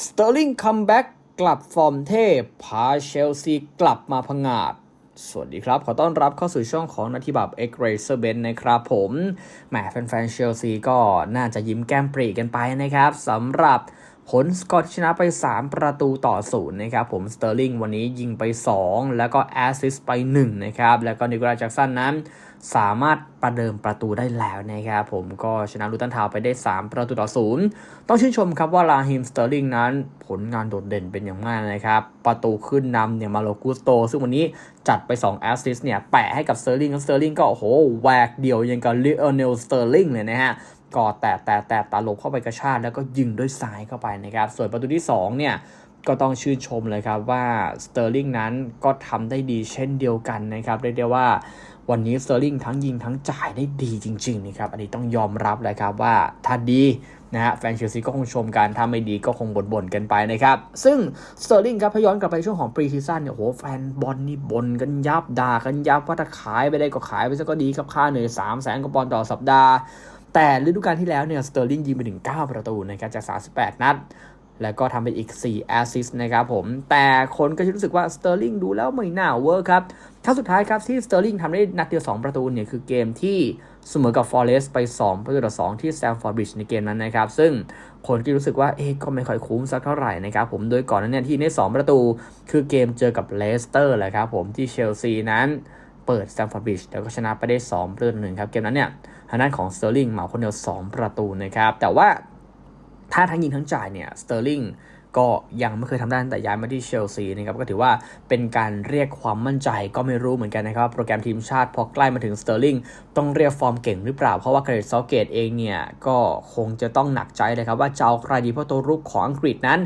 สเตอร์ลิงคัมแบ็กกลับฟอร์มเทพ พาเชลซีกลับมาพังอาดสวัสดีครับ ขอต้อนรับเข้าสู่ช่องของนาทีบับเอ็กเรเซอร์เบนนะครับผมแหมแฟนๆเชลซีก็น่าจะยิ้มแก้มปรีกันไปนะครับสำหรับ ผลสกอตชนะไป 3 ประตูต่อศูนย์นะครับผมสเตอร์ลิงวันนี้ยิงไป 2 แล้วก็แอสซิสไป1นะครับแล้วก็นิโคลัสแจ็กสันนั้นสามารถประเดิมประตูได้แล้วนะครับผมก็ชนะลูตันทาวไปได้ 3 ประตูต่อศูนย์ต้องชื่นชมครับว่าลาฮิมสเตอร์ลิงนั้นผลงานโดดเด่นเป็นอย่างมากนะครับ ประตูขึ้นนำเนี่ยมาโลกุสโต ซึ่งวันนี้จัดไป 2 แอสซิสเนี่ย แปะให้กับสเตอร์ลิงสเตอร์ลิงก็โอ้โหแหวกเดี่ยวยังกับลิเอเนลสเตอร์ลิงเลยนะฮะ ก็แตะแตะแตะตาลบเข้าไปกระชากแล้วก็ยิงด้วยซ้ายเข้าไปนะครับ ส่วนประตูที่2เนี่ยก็ต้องชื่นชมเลยครับว่าสเตอร์ลิงนั้นก็ทำได้ดีเช่นเดียวกันนะครับเรียกได้ว่าวันนี้สเตอร์ลิงทั้งยิงทั้งจ่ายได้ดีจริงๆนะครับอันนี้ต้องยอมรับเลยครับว่าถ้าดีนะฮะแฟนเชลซีก็คงชมกันถ้าไม่ดีก็คงบ่นๆกันไปนะครับ ซึ่งสเตอร์ลิงครับพย้อนกลับไปช่วงของปรีซีซั่นเนี่ยโหแฟนบอลนี่บ่นกันยับด่ากันยับว่าถ้าขายไปได้ก็ขายไปซะก็ดีครับค่าเหนื่อย3 0 0แสนกว่าปอนด์ต่อสัปดาห์ แต่ฤดูกาลที่แล้วเนี่ยสเตอร์ลิงยิงไปถึง 9 ประตูนะครับจาก 38 นัด แล้วก็ทำไปอีก 4 แอสซิสต์นะครับผม แต่คนก็จะรู้สึกว่าสเตอร์ลิงดูแล้วไม่น่าเวิร์คครับครั้งสุดท้ายครับที่สเตอร์ลิงทำได้นัดเดียว 2 ประตูเนี่ยคือเกมที่เสมอกับฟอร์เรสไป 2 ประตูต่อ 2 ที่แซมฟอร์บริดจ์ในเกมนั้นนะครับ ซึ่งคนก็รู้สึกว่าเอ๊ะก็ไม่ค่อยคุ้มสักเท่าไหร่นะครับผม โดยก่อนนั้นเนี่ยที่ได้ 2 ประตู คือเกมเจอกับเลสเตอร์แหละครับผมที่เชลซีนั้นเปิดแซมฟอร์บริดจ์แล้วก็ชนะไปได้2ประตูต่อหนึ่งครับเกมนั้นเนี่ย ทางด้านของสเตอร์ลิงเหมาคนเดียว 2 ประตูนะครับ แต่ว่าถ้าทั้งยิงทั้งจ่ายเนี่ยสเตอร์ลิงก็ยังไม่เคยทำได้ตั้งแต่ย้ายมาที่เชลซีนะครับก็ถือว่าเป็นการเรียกความมั่นใจก็ไม่รู้เหมือนกันนะครับ โปรแกรมทีมชาติพอใกล้มาถึงสเตอร์ลิงต้องเรียกฟอร์มเก่งหรือเปล่า เพราะว่าเกรดซอเกตเองเนี่ย ก็คงจะต้องหนักใจเลยครับ ว่าจะเอาใครดีเพราะตัวรุกของอังกฤษนั้น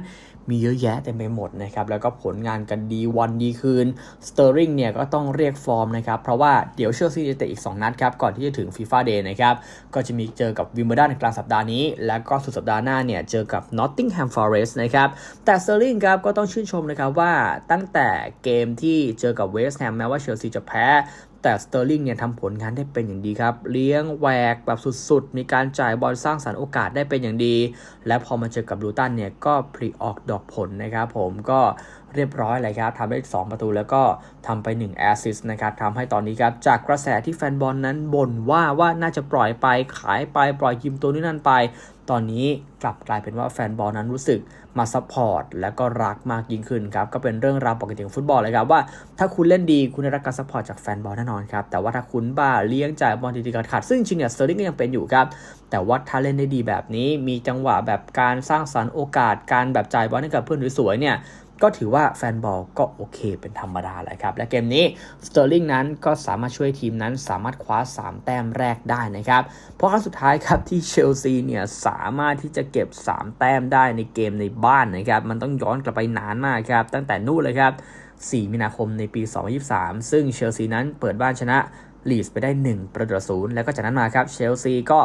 มีเยอะแยะเต็มไปหมดนะครับแล้วก็ผลงานกันดีวันดีคืนสเตอร์ลิงเนี่ยก็ต้องเรียกฟอร์มนะครับเพราะว่าเดี๋ยวเชลซีจะเตะอีก 2 นัดครับก่อนที่จะถึงฟีฟ่าเดย์นะครับก็จะมีเจอกับวิมเบลดันในกลางสัปดาห์นี้ แล้วก็สุดสัปดาห์หน้าเนี่ยเจอกับนอตติงแฮมฟอเรสต์นะครับแต่สเตอร์ลิงครับก็ต้องชื่นชมนะครับว่าตั้งแต่เกมที่เจอกับเวสต์แฮมแม้ว่าเชลซีจะแพ้แต่สเตอร์ลิงเนี่ยทำผลงานได้เป็นอย่างดีครับ เลี้ยงแหวกแบบสุดๆ มีการจ่ายบอลสร้างสรรค์โอกาสได้เป็นอย่างดี และพอมาเจอกับลูตันเนี่ยก็ผลิออกดอกผลนะครับผมก็ เรียบร้อยเลยครับทำได้ 2 ประตูแล้วก็ทำไป 1 แอสซิสต์นะครับทำให้ตอนนี้ครับจากกระแสที่แฟนบอลนั้นบ่นว่าว่าน่าจะปล่อยไปขายไปปล่อยยิมตัวนี้นั่นไป ตอนนี้กลับกลายเป็นว่าแฟนบอลนั้นรู้สึกมาซัพพอร์ตและก็รักมากยิ่งขึ้นครับก็เป็นเรื่องราวปกติของฟุตบอลเลยครับว่าถ้าคุณเล่นดีคุณได้รับการซัพพอร์ตจากแฟนบอลแน่นอนครับแต่ว่าถ้าคุณบ้าเลี้ยงจ่ายบอลดีๆขาดซึ่งจริงเนี่ยสเตอร์ลิงก็ยังเป็นอยู่ครับแต่ว่าถ้าเล่นได้ดีแบบนี้มีจังหวะแบบการสร้างสรรค์โอกาสการแบบจ่ายบอลให้กับเพื่อนสวยๆเนี่ย ก็ถือว่าแฟนบอลก็โอเคเป็นธรรมดาแหละครับ และเกมนี้สเตอร์ลิงนั้นก็สามารถช่วยทีมนั้นสามารถคว้า 3 แต้มแรกได้นะครับ เพราะครั้งสุดท้ายครับที่เชลซีเนี่ยสามารถที่จะเก็บ 3 แต้มได้ในเกมในบ้านนะครับ มันต้องย้อนกลับไปนานมากครับ ตั้งแต่นู่นเลยครับ 4 มีนาคมในปี 2023 ซึ่งเชลซีนั้นเปิดบ้านชนะ ลีดไปได้ 1 ประตูศูนย์แล้วก็จากนั้นมาครับเชลซีก็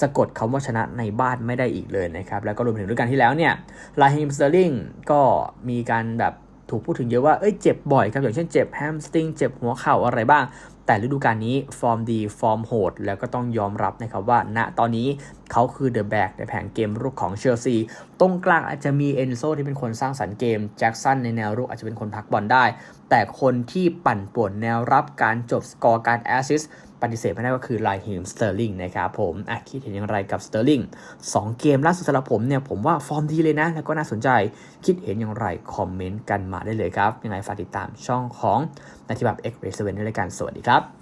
สะกดคำว่าชนะในบ้านไม่ได้อีกเลยนะครับ แล้วก็รวมถึงฤดูกาลที่แล้วเนี่ยลาฮิมสเตอร์ลิงก็มีการแบบ ถูกพูดถึงเยอะว่าเอ้ยเจ็บบ่อยครับอย่างเช่นเจ็บแฮมสตริงเจ็บหัวเข่าอะไรบ้าง แต่ฤดูกาลนี้ฟอร์มดีฟอร์มโหด แล้วก็ต้องยอมรับนะครับว่า ณตอนนี้เขาคือเดอะแบ็กในแผงเกมรุกของเชลซีตรงกลางอาจจะมีเอนโซที่เป็นคนสร้างสรรค์เกมแจ็คสันในแนวรุกอาจจะเป็นคนพักบอลได้ แต่คนที่ปั่นป่วนแนวรับการจบสกอร์การแอสซิส ปฏิเสธไม่ได้ก็คือไลฮิมสเตอร์ลิงนะครับผมอะคิดเห็นอย่างไรกับสเตอร์ลิงสองเกมล่าสุดสำหรับผมเนี่ยผมว่าฟอร์มดีเลยนะ แล้วก็น่าสนใจคิดเห็นอย่างไร คอมเมนต์กันมาได้เลยครับ ยังไงฝากติดตามช่องของนาทีแบบ X Ray 7ได้เลยกันสวัสดีครับ